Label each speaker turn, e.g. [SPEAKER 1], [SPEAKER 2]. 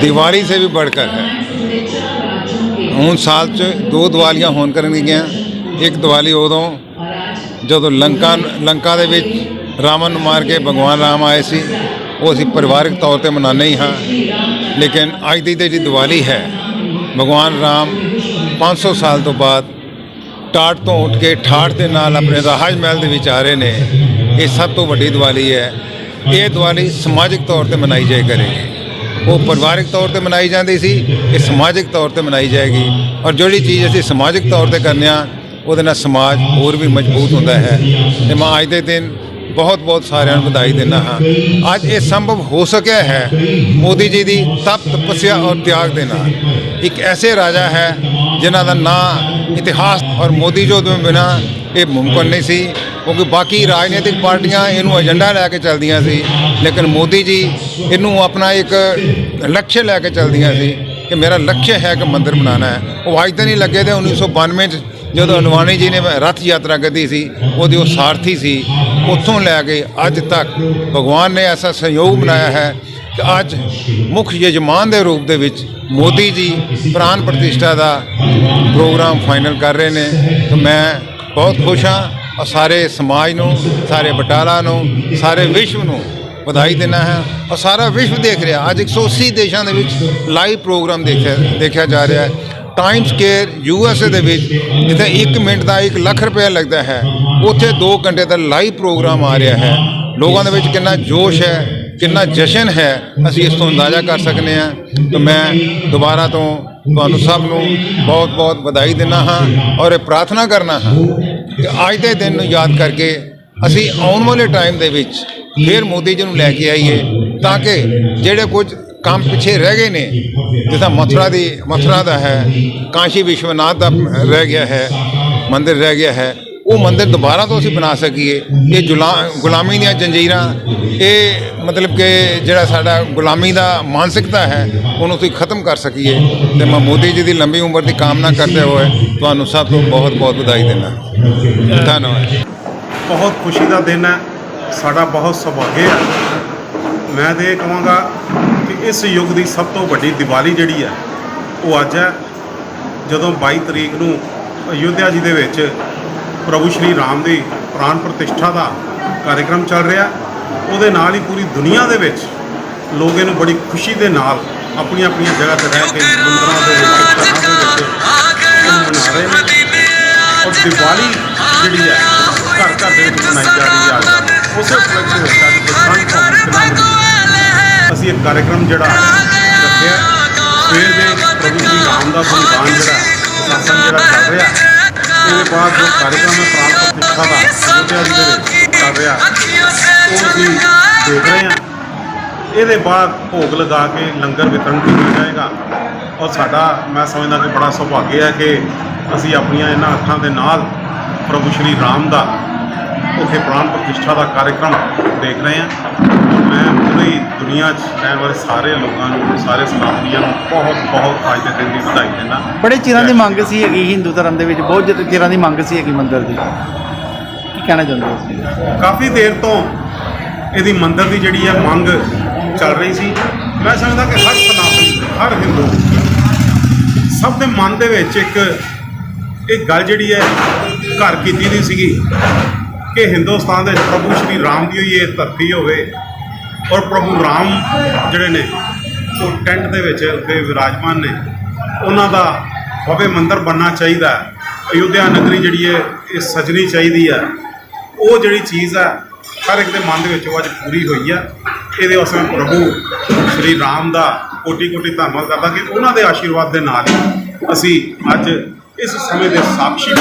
[SPEAKER 1] ਦੀਵਾਲੀ ਸੇ ਵੀ बढ़कर ਹੈ ਹੁਣ ਸਾਲ ਚ ਦੋ ਦੀਵਾਲੀਆਂ ਹੋਣ ਕਰਨਗੀਆਂ ਇੱਕ ਦੀਵਾਲੀ ਉਦੋਂ ਜਦੋਂ ਲੰਕਾ ਲੰਕਾ ਦੇ ਵਿੱਚ ਰਾਵਣ ਨੂੰ ਮਾਰ ਕੇ ਭਗਵਾਨ ਰਾਮ ਆਏ ਸੀ ਉਹ ਅਸੀਂ ਪਰਿਵਾਰਕ ਤੌਰ ਤੇ ਮਨਾਉਂਦੇ ਹੀ ਹਾਂ ਲੇਕਿਨ ਅੱਜ ਦੀ ਜਿਹੜੀ ਦੀਵਾਲੀ ਹੈ ਭਗਵਾਨ ਰਾਮ 500 ਸਾਲ ਤੋਂ ਬਾਅਦ ਟਾਟ ਤੋਂ ਉੱਠ ਕੇ ਠਾਠ ਦੇ ਨਾਲ ਆਪਣੇ ਰਾਜ ਮਹਿਲ ਦੇ ਵਿੱਚ ਆ ਰਹੇ ਨੇ ਇਹ ਸਭ ਤੋਂ ਵੱਡੀ ਦੀਵਾਲੀ ਹੈ ਇਹ ਦੀਵਾਲੀ ਸਮਾਜਿਕ ਤੌਰ ਤੇ ਮਨਾਈ ਜਾਏ ਕਰੇਗੀ ਉਹ ਪਰਿਵਾਰਕ ਤੌਰ ਤੇ ਮਨਾਈ ਜਾਂਦੀ ਸੀ, ਇਹ ਸਮਾਜਿਕ ਤੌਰ ਤੇ ਮਨਾਈ ਜਾਏਗੀ। ਔਰ ਜਿਹੜੀ ਚੀਜ਼ ਅਸੀਂ ਸਮਾਜਿਕ ਤੌਰ ਤੇ ਕਰਨੇ ਆ, ਉਹਦੇ ਨਾਲ ਸਮਾਜ ਹੋਰ ਵੀ ਮਜ਼ਬੂਤ ਹੁੰਦਾ ਹੈ। ਤੇ ਮੈਂ ਅੱਜ ਦੇ ਦਿਨ ਬਹੁਤ ਬਹੁਤ ਸਾਰਿਆਂ ਨੂੰ ਵਧਾਈ ਦਿੰਦਾ ਹਾਂ। ਅੱਜ ਇਹ ਸੰਭਵ ਹੋ ਸਕਿਆ ਹੈ, ਮੋਦੀ ਜੀ ਦੀ ਤਪ ਤਪੱਸਿਆ ਔਰ ਤਿਆਗ ਦੇ ਨਾਲ। ਇੱਕ ਐਸੇ ਰਾਜਾ ਹੈ, ਜਿਨ੍ਹਾਂ ਦਾ ਨਾਂ ਇਤਿਹਾਸ ਔਰ ਮੋਦੀ ਜੋ ਤੋਂ ਬਿਨਾ ਇਹ ਮੁਮਕਨ ਨਹੀਂ ਸੀ, ਕਿਉਂਕਿ ਬਾਕੀ ਰਾਜਨੀਤਿਕ ਪਾਰਟੀਆਂ ਇਹਨੂੰ ਏਜੰਡਾ ਲੈ ਕੇ ਚੱਲਦੀਆਂ ਸੀ, ਲੇਕਿਨ ਮੋਦੀ ਜੀ ਇਹਨੂੰ ਆਪਣਾ ਇੱਕ ਲਕਸ਼ ਲੈ ਕੇ ਚੱਲਦੀਆਂ ਸੀ ਕਿ ਮੇਰਾ ਲਕਸ਼ ਹੈ ਕਿ ਮੰਦਿਰ ਬਣਾਉਣਾ ਹੈ। ਉਹ ਅੱਜ ਤਾਂ ਨਹੀਂ ਲੱਗੇ ਤੇ 1992 ਚ ਜਦੋਂ ਅਨਵਾਨੀ ਜੀ ਨੇ ਰਥ ਯਾਤਰਾ ਕੀਤੀ ਸੀ, ਉਹਦੇ ਉਹ ਸਾਰਥੀ ਸੀ, ਉੱਥੋਂ ਲੈ ਕੇ ਅੱਜ ਤੱਕ ਭਗਵਾਨ ਨੇ ਐਸਾ ਸਹਿਯੋਗ ਬਣਾਇਆ ਹੈ ਕਿ ਅੱਜ ਮੁੱਖ ਯਜਮਾਨ ਦੇ ਰੂਪ ਦੇ ਵਿੱਚ ਮੋਦੀ ਜੀ ਪ੍ਰਾਨ ਪ੍ਰਤਿਸ਼ਠਾ ਦਾ ਪ੍ਰੋਗਰਾਮ ਫਾਈਨਲ ਕਰ ਰਹੇ ਨੇ। ਤੇ ਮੈਂ ਬਹੁਤ ਖੁਸ਼ ਹਾਂ। ਔਰ ਸਾਰੇ ਸਮਾਜ ਨੂੰ, ਸਾਰੇ ਬਟਾਲਾ ਨੂੰ, ਸਾਰੇ ਵਿਸ਼ਵ ਨੂੰ ਵਧਾਈ ਦੇਣਾ ਹੈ। ਔਰ ਸਾਰਾ ਵਿਸ਼ਵ ਦੇਖ ਰਿਹਾ। ਅੱਜ 180 ਦੇਸ਼ਾਂ ਦੇ ਵਿੱਚ ਲਾਈਵ ਪ੍ਰੋਗਰਾਮ ਦੇਖਿਆ ਦੇਖਿਆ ਜਾ ਰਿਹਾ ਹੈ। Time Square U S A ਦੇ ਵਿੱਚ ਜਿੱਥੇ 1 ਮਿੰਟ ਦਾ 1 ਲੱਖ ਰੁਪਏ ਲੱਗਦਾ ਹੈ, ਉੱਥੇ 2 ਘੰਟੇ ਦਾ ਲਾਈਵ ਪ੍ਰੋਗਰਾਮ ਆ ਰਿਹਾ ਹੈ। ਲੋਕਾਂ ਦੇ ਵਿੱਚ ਕਿੰਨਾ ਜੋਸ਼ ਹੈ, ਕਿੰਨਾ ਜਸ਼ਨ ਹੈ, ਅਸੀਂ ਇਸ ਤੋਂ ਅੰਦਾਜ਼ਾ ਕਰ ਸਕਨੇ ਹਾਂ। ਤਾਂ ਮੈਂ ਦੁਬਾਰਾ ਤੋਂ ਤੁਹਾਨੂੰ ਸਭ ਨੂੰ ਬਹੁਤ ਬਹੁਤ ਵਧਾਈ ਦਿੰਦਾ ਹਾਂ ਔਰ ਇਹ ਪ੍ਰਾਰਥਨਾ ਕਰਨਾ ਹਾਂ ਕਿ ਅੱਜ ਦੇ ਦਿਨ ਨੂੰ ਯਾਦ ਕਰਕੇ ਅਸੀਂ ਆਉਣ ਵਾਲੇ ਟਾਈਮ ਦੇ ਵਿੱਚ ਫਿਰ ਮੋਦੀ ਜੀ ਨੂੰ ਲੈ ਕੇ ਆਈਏ ਤਾਂ ਕਿ ਜਿਹੜੇ ਕੁਝ ਕੰਮ ਪਿੱਛੇ ਰਹਿ ਗਏ ਨੇ, ਜਿੱਦਾਂ ਮਥੁਰਾ ਦੀ ਮਥੁਰਾ ਦਾ ਹੈ, ਕਾਸ਼ੀ ਵਿਸ਼ਵਨਾਥ ਦਾ ਰਹਿ ਗਿਆ ਹੈ, ਮੰਦਿਰ ਰਹਿ ਗਿਆ ਹੈ ਉਹ ਮੰਦਿਰ ਦੁਬਾਰਾ ਤੋਂ ਅਸੀਂ ਬਣਾ ਸਕੀਏ। ਇਹ ਜੁਲਾ, ਗੁਲਾਮੀ ਦੀਆਂ ਜੰਜੀਰਾਂ, ਇਹ ਮਤਲਬ ਕਿ ਜਿਹੜਾ ਸਾਡਾ ਗੁਲਾਮੀ ਦਾ ਮਾਨਸਿਕਤਾ ਹੈ, ਉਹਨੂੰ ਅਸੀਂ ਖਤਮ ਕਰ ਸਕੀਏ। ਤੇ ਮੈਂ ਮੋਦੀ ਜੀ ਦੀ ਲੰਬੀ ਉਮਰ ਦੀ ਕਾਮਨਾ ਕਰਦੇ ਹੋਏ ਤੁਹਾਨੂੰ ਸਭ ਨੂੰ ਬਹੁਤ ਬਹੁਤ ਵਧਾਈ ਦਿੰਦਾ। ਧੰਨਵਾਦ।
[SPEAKER 2] ਬਹੁਤ ਖੁਸ਼ੀ ਦਾ ਦਿਨ ਹੈ। ਸਾਡਾ ਬਹੁਤ ਸੁਭਾਗਿਆ ਹੈ। ਮੈਂ ਤੇ ਇਹ ਕਹਾਂਗਾ ਕਿ ਇਸ ਯੁੱਗ ਦੀ ਸਭ ਤੋਂ ਵੱਡੀ ਦੀਵਾਲੀ ਜਿਹੜੀ ਹੈ, ਉਹ ਅੱਜ ਹੈ। ਜਦੋਂ 22 ਤਰੀਕ ਨੂੰ ਅਯੁੱਧਿਆ ਜੀ ਦੇ ਵਿੱਚ ਪ੍ਰਭੂ ਸ਼੍ਰੀ ਰਾਮ ਦੀ ਪ੍ਰਾਨ ਪ੍ਰਤਿਸ਼ਠਾ ਦਾ ਕਾਰਜਕ੍ਰਮ ਚੱਲ ਰਿਹਾ। ਉਹਦੇ ਨਾਲ ਹੀ ਪੂਰੀ ਦੁਨੀਆ ਦੇ ਵਿੱਚ ਲੋਕ ਇਹਨੂੰ ਬੜੀ ਖੁਸ਼ੀ ਦੇ ਨਾਲ ਆਪਣੀਆਂ ਆਪਣੀਆਂ ਜਗ੍ਹਾ ਤੇ ਰਹਿ ਕੇ ਮੰਦਰਾਂ ਦੇ ਵਿੱਚ, ਘਰਾਂ ਦੇ ਵਿੱਚ ਮਨਾ ਰਹੇ ਨੇ। ਔਰ ਦੀਵਾਲੀ ਜਿਹੜੀ ਹੈ ਘਰ ਘਰ ਦੇ ਵਿੱਚ ਮਨਾਈ ਜਾ ਰਹੀ ਹੈ। ਉਸੇ ਉਪਲਕਸ਼ ਵਿੱਚ ਅੱਜ ਬਸੰਤ ਅਸੀਂ ਇੱਕ ਕਾਰਜਕ੍ਰਮ ਜਿਹੜਾ ਰੱਖਿਆ ਸਵੇਰ ਦੇ ਪ੍ਰਭੂ ਸ਼੍ਰੀ ਰਾਮ ਦਾ ਗੁਣਗਾਨ ਜਿਹੜਾ ਪ੍ਰਸ਼ਾਸਨ ਜਿਹੜਾ ਕਰ ਰਿਹਾ ਇਹਦੇ ਬਾਅਦ ਜੋ ਕਾਰਜਕ੍ਰਮ ਹੈ ਪ੍ਰਾਣ ਪ੍ਰਤਿਸ਼ਠਾ ਦਾ ਅਯੁੱਧਿਆ ਜੀ ਦੇ ਵਿੱਚ ਕਰ ਰਿਹਾ। ਉਹ ਅਸੀਂ ਦੇਖ ਰਹੇ। ਹਾਂ। ਇਹਦੇ ਬਾਅਦ ਭੋਗ ਲਗਾ ਕੇ ਲੰਗਰ ਵਿਤਰਨ ਕੀਤਾ ਜਾਏਗਾ। ਔਰ ਸਾਡਾ ਮੈਂ ਸਮਝਦਾ ਕਿ ਬੜਾ ਸੁਭਾਗਿਆ ਹੈ ਕਿ ਅਸੀਂ ਆਪਣੀਆਂ ਇਹਨਾਂ ਅੱਖਾਂ ਦੇ ਨਾਲ ਪ੍ਰਭੂ ਸ਼੍ਰੀ ਰਾਮ ਦਾ ਉੱਥੇ ਪ੍ਰਾਣ ਪ੍ਰਤਿਸ਼ਠਾ ਦਾ ਕਾਰਜਕ੍ਰਮ ਦੇਖ ਰਹੇ ਹਾਂ। ਮੈਂ ਪੂਰੀ ਦੁਨੀਆ 'ਚ ਰਹਿਣ ਵਾਲੇ ਸਾਰੇ ਲੋਕਾਂ ਨੂੰ ਸਾਰੇ ਸਨਾਤਨੀਆਂ ਨੂੰ ਬਹੁਤ ਬਹੁਤ ਅੱਜ ਦੇ ਦਿਨ ਦੀ ਵਧਾਈ ਦਿੰਦਾ।
[SPEAKER 3] ਬੜੇ ਚਿਰਾਂ ਦੀ ਮੰਗ ਸੀ ਹੈਗੀ ਹਿੰਦੂ ਧਰਮ ਦੇ ਵਿੱਚ ਬਹੁਤ ਜਿ- ਚਿਰਾਂ ਦੀ ਮੰਗ ਸੀ ਹੈਗੀ ਮੰਦਿਰ ਦੀ। ਕੀ ਕਹਿਣਾ ਚਾਹੁੰਦੇ ਹੋ
[SPEAKER 2] ਕਾਫੀ ਦੇਰ ਤੋਂ ਇਹਦੀ ਮੰਦਰ ਦੀ ਜਿਹੜੀ ਹੈ ਮੰਗ ਚੱਲ ਰਹੀ ਸੀ। ਮੈਂ ਸਮਝਦਾ ਕਿ ਹਰ ਸਨਾਤਨੀ ਹਰ ਹਿੰਦੂ ਸਭ ਦੇ ਮਨ ਦੇ ਵਿੱਚ ਇੱਕ ਇੱਕ ਗੱਲ ਜਿਹੜੀ ਹੈ ਘਰ ਕੀਤੀ ਦੀ ਸੀਗੀ। ਕਿ ਹਿੰਦੁਸਤਾਨ ਦੇ ਪ੍ਰਭੂ ਸ਼੍ਰੀ ਰਾਮ ਦੀ ਹੋਈ ਇਹ ਧਰਤੀ ਹੋਵੇ ਔਰ ਪ੍ਰਭੂ ਰਾਮ ਜਿਹੜੇ ਨੇ, ਉਹ ਟੈਂਟ ਦੇ ਵਿੱਚ ਉੱਥੇ ਵਿਰਾਜਮਾਨ ਨੇ, ਉਹਨਾਂ ਦਾ ਭव्य ਮੰਦਿਰ ਬਣਨਾ ਚਾਹੀਦਾ ਹੈ। ਅਯੁੱਧਿਆ ਨਗਰੀ ਜਿਹੜੀ ਹੈ, ਇਹ ਸਜਣੀ ਚਾਹੀਦੀ ਹੈ ਉਹ ਜਿਹੜੀ ਚੀਜ਼ ਹੈ, ਹਰ ਇੱਕ ਦੇ ਮਨ ਦੇ ਵਿੱਚ ਉਹ ਅੱਜ ਪੂਰੀ ਹੋਈ ਹੈ ਇਹਦੇ ਵਾਸਤੇ ਮੈਂ ਪ੍ਰਭੂ ਸ਼੍ਰੀ ਰਾਮ ਦਾ ਕੋਟੀ ਕੋਟੀ ਧੰਨਵਾਦ ਕਰਦਾ ਕਿ ਉਹਨਾਂ ਦੇ ਆਸ਼ੀਰਵਾਦ ਦੇ ਨਾਲ ਹੀ ਅਸੀਂ ਅੱਜ ਇਸ ਸਮੇਂ ਦੇ ਸਾਕਸ਼ੀ